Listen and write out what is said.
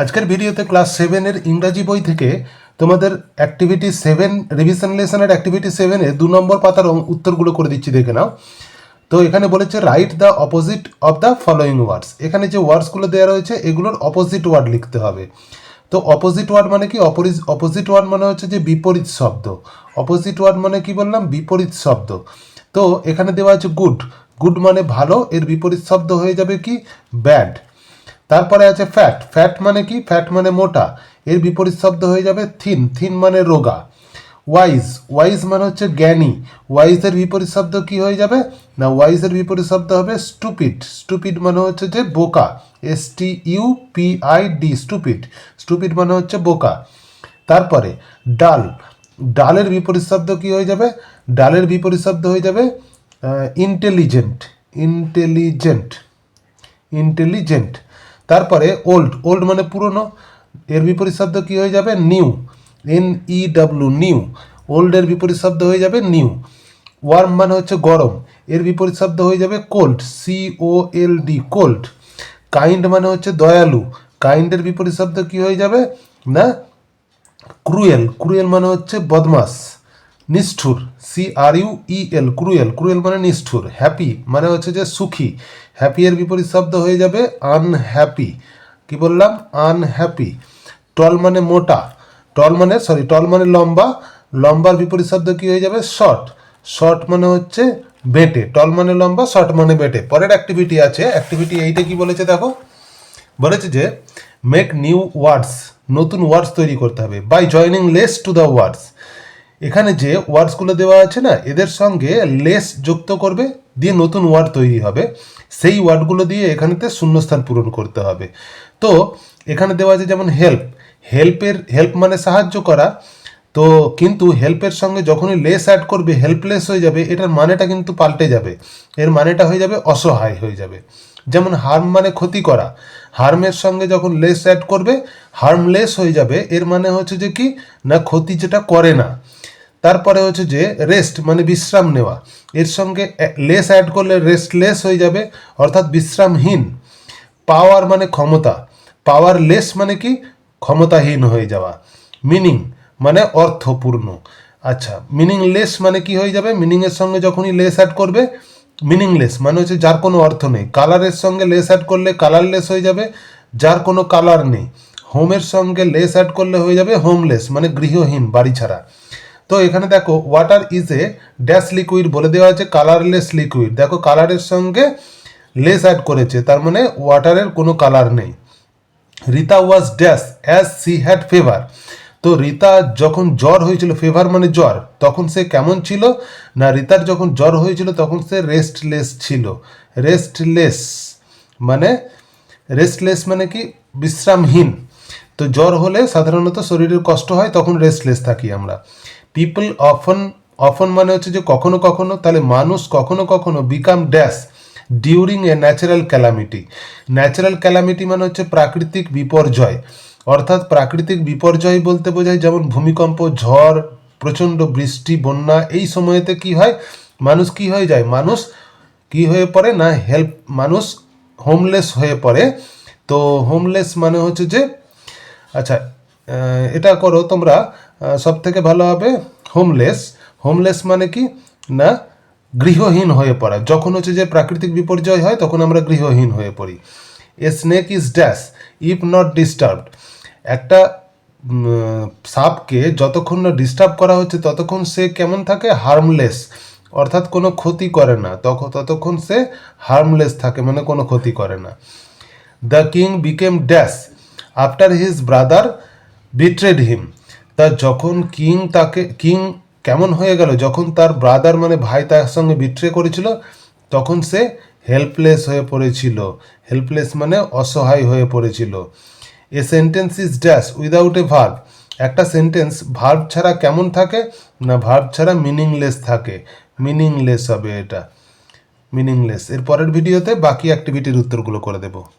আজকের ভিডিওতে ক্লাস সেভেনের ইংরাজি বই থেকে তোমাদের অ্যাক্টিভিটি সেভেন রিভিশন লেসনের অ্যাক্টিভিটি সেভেনে দু নম্বর পাতার উত্তরগুলো করে দিচ্ছি, দেখে নাও। তো এখানে বলেছে write the opposite of the following words এখানে যে ওয়ার্ডসগুলো দেওয়া রয়েছে, এগুলোর অপোজিট ওয়ার্ড লিখতে হবে। তো অপোজিট ওয়ার্ড মানে কি? অপরিজ অপোজিট ওয়ার্ড মানে হচ্ছে যে বিপরীত শব্দ। অপোজিট ওয়ার্ড মানে কি বললাম? বিপরীত শব্দ। তো এখানে দেওয়া আছে গুড গুড মানে ভালো, এর বিপরীত শব্দ হয়ে যাবে কি? ব্যাড তারপরে আছে ফ্যাট ফ্যাট মানে কি? ফ্যাট মানে মোটা। এর বিপরীত শব্দ হয়ে যাবে থিন থিন মানে রোগা। ওয়াইজ ওয়াইজ মানে হচ্ছে জ্ঞানী। ওয়াইজের বিপরীত শব্দ কি হয়ে যাবে? না ওয়াইজের বিপরীত শব্দ হবে স্টুপিড স্টুপিড মানে হচ্ছে যে বোকা। S T U P I D stupid stupid মানে হচ্ছে বোকা। তারপরে ডাল। ডালের বিপরীত শব্দ কি হয়ে যাবে? ডালের বিপরীত শব্দ হয়ে যাবে ইন্টেলিজেন্ট ইন্টেলিজেন্ট ইন্টেলিজেন্ট তারপরে ওল্ড ওল্ড মানে পুরনো, এর বিপরীত শব্দ কি হয়ে যাবে? New N E W new ওল্ডের বিপরীত শব্দ হয়ে যাবে নিউ ওয়ার্ম মানে হচ্ছে গরম, এর বিপরীত শব্দ হয়ে যাবে cold C O L D cold kind মানে হচ্ছে দয়ালু কাইন্ডের বিপরীত শব্দ কি হয়ে যাবে? না ক্রুয়েল ক্রুয়েল মানে হচ্ছে বদমাস। নিষ্ঠুর C R U E L cruel cruel মানে নিষ্ঠুর হ্যাপি মানে হচ্ছে যে সুখী। হ্যাপি এর বিপরীত শব্দ হয়ে যাবে আনহ্যাপি কি বললাম? আনহ্যাপি টল মানে মোটা। টল মানে সরি টল মানে লম্বা। লম্বার বিপরীত শব্দ কি হয়ে যাবে? শর্ট শর্ট মানে হচ্ছে বেটে। টল মানে লম্বা শর্ট মানে বেটে। পরের অ্যাক্টিভিটি আছে। অ্যাক্টিভিটি এইটা কি বলেছে দেখো? বলেছে যে মেক নিউ ওয়ার্ডস নতুন ওয়ার্ডস তৈরি করতে হবে। By joining less to the words এখানে যে ওয়ার্ডসগুলো দেওয়া আছে না, এদের সঙ্গে লেস যুক্ত করবে, দিয়ে নতুন ওয়ার্ড তৈরি হবে। সেই ওয়ার্ডগুলো দিয়ে এখানেতে শূন্যস্থান পূরণ করতে হবে। তো, এখানে দেওয়া আছে যেমন হেল্প হেল্পের হেল্প মানে সাহায্য করা। তো, কিন্তু হেল্পের সঙ্গে যখনই লেস অ্যাড করবে হেল্পলেস হয়ে যাবে, এটার মানেটা কিন্তু পাল্টে যাবে। এর মানেটা হয়ে যাবে অসহায় হয়ে যাবে। যেমন হার্ম মানে ক্ষতি করা। হার্মের সঙ্গে যখন লেস অ্যাড করবে হার্মলেস হয়ে যাবে, এর মানে হচ্ছে যে কি? না, ক্ষতি যেটা করে না। তারপরে হচ্ছে যে রেস্ট মানে বিশ্রাম নেওয়া। এর সঙ্গে লেস অ্যাড করলে রেস্টলেস হয়ে যাবে, অর্থাৎ বিশ্রামহীন। পাওয়ার মানে ক্ষমতা। পাওয়ার লেস মানে কি? ক্ষমতাহীন হয়ে যাওয়া। মিনিং মানে অর্থপূর্ণ। আচ্ছা মিনিংলেস মানে কি হয়ে যাবে? মিনিংয়ের সঙ্গে যখনই লেস অ্যাড করবে মিনিংলেস মানে হচ্ছে যার কোনো অর্থ নেই। কালারের সঙ্গে লেস অ্যাড করলে কালারলেস হয়ে যাবে, যার কোনো কালার নেই। হোমের সঙ্গে লেস অ্যাড করলে হয়ে যাবে হোমলেস মানে গৃহহীন, বাড়ি ছাড়া। তো এখানে দেখো water is a dash liquid বলে দেওয়া আছে কালারলেস লিকুইড দেখো কালারের সঙ্গে লেস অ্যাড করেছে, তার মানে ওয়াটারের কোনো কালার নেই। Rita was dash as she had fever তো রিতা যখন জ্বর হয়েছিল ফেভার মানে জ্বর, তখন সে কেমন ছিল? না রিতার যখন জ্বর হয়েছিল, তখন সে রেস্টলেস ছিল। রেস্টলেস মানে রেস্টলেস মানে কি? বিশ্রামহীন। তো জ্বর হলে সাধারণত শরীরের কষ্ট হয়, তখন রেস্টলেস থাকি আমরা। পিপল অফন অফন মানে হচ্ছে যে কখনো কখনো, তাহলে মানুষ কখনো কখনো become dash during a natural calamity natural calamity মানে হচ্ছে প্রাকৃতিক বিপর্যয়। অর্থাৎ প্রাকৃতিক বিপর্যয় বলতে বোঝায় যেমন ভূমিকম্প, ঝড়, প্রচণ্ড বৃষ্টি, বন্যা, এই সময়তে কি হয়? মানুষ কি হয়ে যায়? মানুষ কি হয়ে পড়ে না হেল্প মানুষ হোমলেস হয়ে পড়ে। তো হোমলেস মানে হচ্ছে যে আচ্ছা এটা করো, তোমরা সব থেকে ভালো হবে হোমলেস হোমলেস মানে কি? না, গৃহহীন হয়ে পড়া। যখন হচ্ছে যে প্রাকৃতিক বিপর্যয় হয়, তখন আমরা গৃহহীন হয়ে পড়ি। A snake is dash if not disturbed একটা সাপকে যতক্ষণ না ডিস্টার্ব করা হচ্ছে, ততক্ষণ সে কেমন থাকে? হার্মলেস অর্থাৎ কোনো ক্ষতি করে না। তখন ততক্ষণ সে হার্মলেস থাকে মানে কোনো ক্ষতি করে না। The king became dash after his brother betrayed him তা যখন কিং তাকে, কিং কেমন হয়ে গেল? যখন তার ব্রাদার মানে ভাই তার সঙ্গে বিট্রে করেছিল, তখন সে হেল্পলেস হয়ে পড়েছিল। হেল্পলেস মানে অসহায় হয়ে পড়েছিল। A sentence is dash without a verb একটা সেন্টেন্স ভার্ব ছাড়া কেমন থাকে? না ভার্ব ছাড়া মিনিংলেস থাকে। মিনিংলেস হবে এটা। মিনিংলেস এর পরের ভিডিওতে বাকি অ্যাক্টিভিটির উত্তরগুলো করে দেবো।